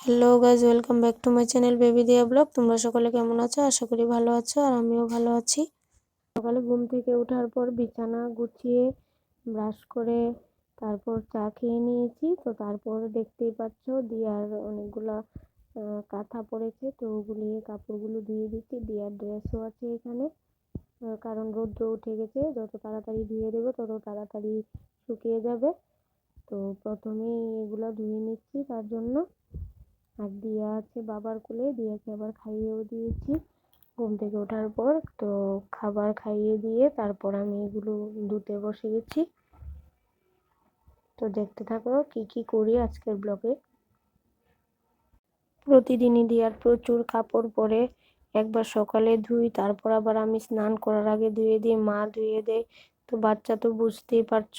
Hello guys welcome back to my channel baby Diya blog তোমরা সকলে কেমন আছো? আশা করি ভালো আছো আর আমিও ভালো আছি। সকালে ঘুম থেকে ওঠার পর বিছানা গুছিয়ে ব্রাশ করে, তারপর চা খেয়ে নিয়েছি। তো তারপর দেখতেই পাচ্ছ, দিয়ার অনেকগুলা কাঁথা পড়েছে। তো ওগুলি, কাপড়গুলো ধুয়ে দিচ্ছি। দিয়ার ড্রেসও আছে এখানে। কারণ রৌদ্র উঠে গেছে। যত তাড়াতাড়ি ধুয়ে দেবো, তত তাড়াতাড়ি শুকিয়ে যাবে। তো প্রথমেই এগুলো ধুয়ে নিচ্ছি তার জন্য। আর দিয়া আছে, বাবার কোলে দিয়াকে আবার খাইয়েও দিয়েছি। ঘুম থেকে ওঠার পর তো খাবার খাইয়ে দিয়ে তারপর আমি এগুলো ধুতে বসে গেছি। তো দেখতে থাকো কি কি করি আজকের ব্লগে। প্রতিদিনই দিয়ার প্রচুর কাপড় পরে একবার সকালে ধুই, তারপর আবার আমি স্নান করার আগে ধুয়ে দিই, মা ধুয়ে দেয়। তো বাচ্চা তো বুঝতেই পারছ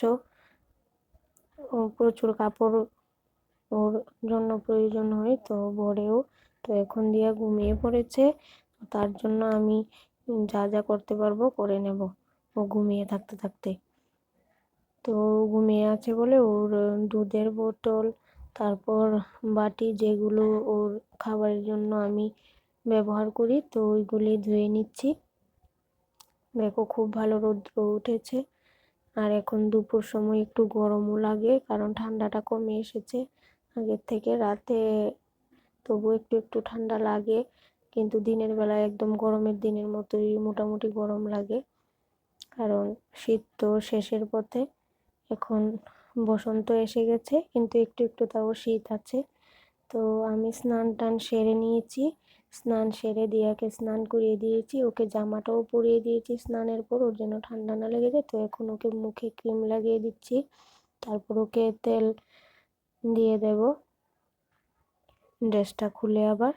প্রচুর কাপড় ওর জন্য প্রয়োজন হয় তো ভোরেও তো এখন দিয়া ঘুমিয়ে পড়েছে, তার জন্য আমি যা যা করতে পারব করে নেব। ও ঘুমিয়ে থাকতে থাকতে। তো ঘুমিয়ে আছে বলে ওর দুধের বোতল, তারপর বাটি যেগুলো ওর খাবারের জন্য আমি ব্যবহার করি, তো ওইগুলি ধুয়ে নিচ্ছি। দেখো খুব ভালো রৌদ্র উঠেছে। আর এখন দুপুর সময় একটু গরমও লাগে, কারণ ঠান্ডাটা কমে এসেছে। আগের থেকে রাতে তবু একটু একটু ঠান্ডা লাগে। কিন্তু দিনের বেলায় একদম গরমের দিনের মতোই মোটামুটি গরম লাগে। কারণ শীত তো শেষের পথে। এখন বসন্ত এসে গেছে, কিন্তু একটু একটু তাও শীত আছে। তো আমি স্নান টান সেরে নিয়েছি। স্নান সেরে দিয়াকে স্নান করিয়ে দিয়েছি। ওকে জামাটাও পরিয়ে দিয়েছি স্নানের পর। ওর জন্য ঠান্ডা না লেগে যায়, তো এখন ওকে মুখে ক্রিম লাগিয়ে দিচ্ছি। তারপর ওকে তেল দিয়ে দেব। ড্রেসটা খুলে আবার।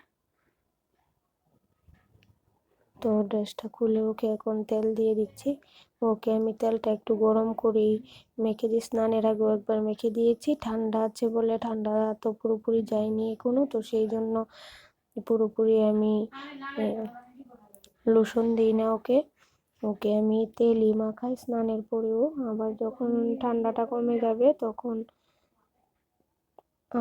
তো ড্রেসটা খুলে ওকে এখন তেল দিয়ে দিচ্ছি। ওকে আমি তেলটা একটু গরম করেই মেখে দিই স্নানের আগেও একবার মেখে দিয়েছি। ঠান্ডা আছে বলে ঠান্ডা তো পুরোপুরি যায়নি এখনও তো সেই জন্য পুরোপুরি আমি লোশন দিই না ওকে। ওকে আমি তেলই মাখাই স্নানের পরেও। আবার যখন ঠান্ডাটা কমে যাবে তখন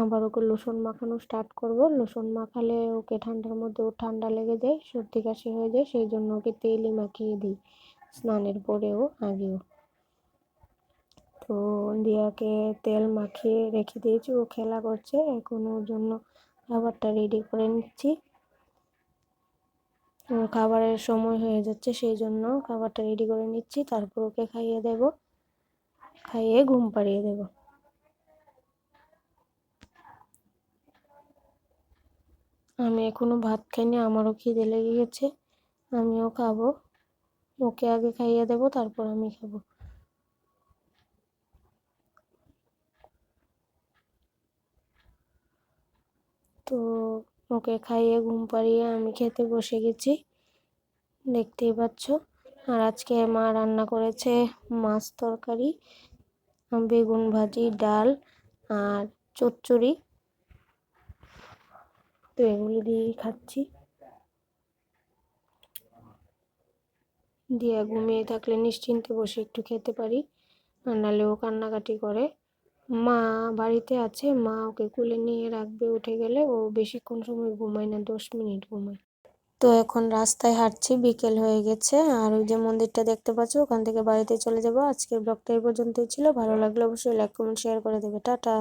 আবার ওকে লোশন মাখানো স্টার্ট করব। লোশন মাখালে ওকে ঠান্ডার মধ্যে ও ঠান্ডা লেগে যায়, সর্দি কাশি হয়ে যায়, সেই জন্য ওকে তেলই মাখিয়ে দিই স্নানের পরেও, আগেও। তো দিয়াকে তেল মাখিয়ে রেখে দিয়েছি, ও খেলা করছে, এখন ওর জন্য খাবারটা রেডি করে নিচ্ছি। খাবারের সময় হয়ে যাচ্ছে, সেই জন্য খাবারটা রেডি করে নিচ্ছি, তারপর ওকে খাইয়ে দেব, খাইয়ে ঘুম পাড়িয়ে দেব। আমি এখনও ভাত খাইনি, আমারও খিদে লেগে গেছে, আমিও খাব। ওকে আগে খাইয়ে দেব, তারপর আমি খাব। তো ওকে খাইয়ে ঘুম পাড়িয়ে আমি খেতে বসে গেছি, দেখতেই পাচ্ছ। আর আজকে মা রান্না করেছে মাছ তরকারি, বেগুন ভাজি, ডাল আর চচ্চড়ি। তো এগুলি দিয়েই খাচ্ছি। দিয়ে ঘুমিয়ে থাকলে নিশ্চিন্তে বসে একটু খেতে পারি, আর নাহলে ও কান্নাকাটি করে। মা বাড়িতে আছে, মা ওকে কুলে নিয়ে রাখবে উঠে গেলে, ও বেশিক্ষণ সময় ঘুমায় না, দশ মিনিট ঘুমায়। তো এখন রাস্তায় হাঁটছি, বিকেল হয়ে গেছে, আর ওই যে মন্দিরটা দেখতে পাচ্ছ, ওখান থেকে বাড়িতে চলে যাব। আজকের ব্লগটা এই পর্যন্তই ছিল, ভালো লাগলে অবশ্যই লাইক, কমেন্ট, শেয়ার করে দেবে। টাটা।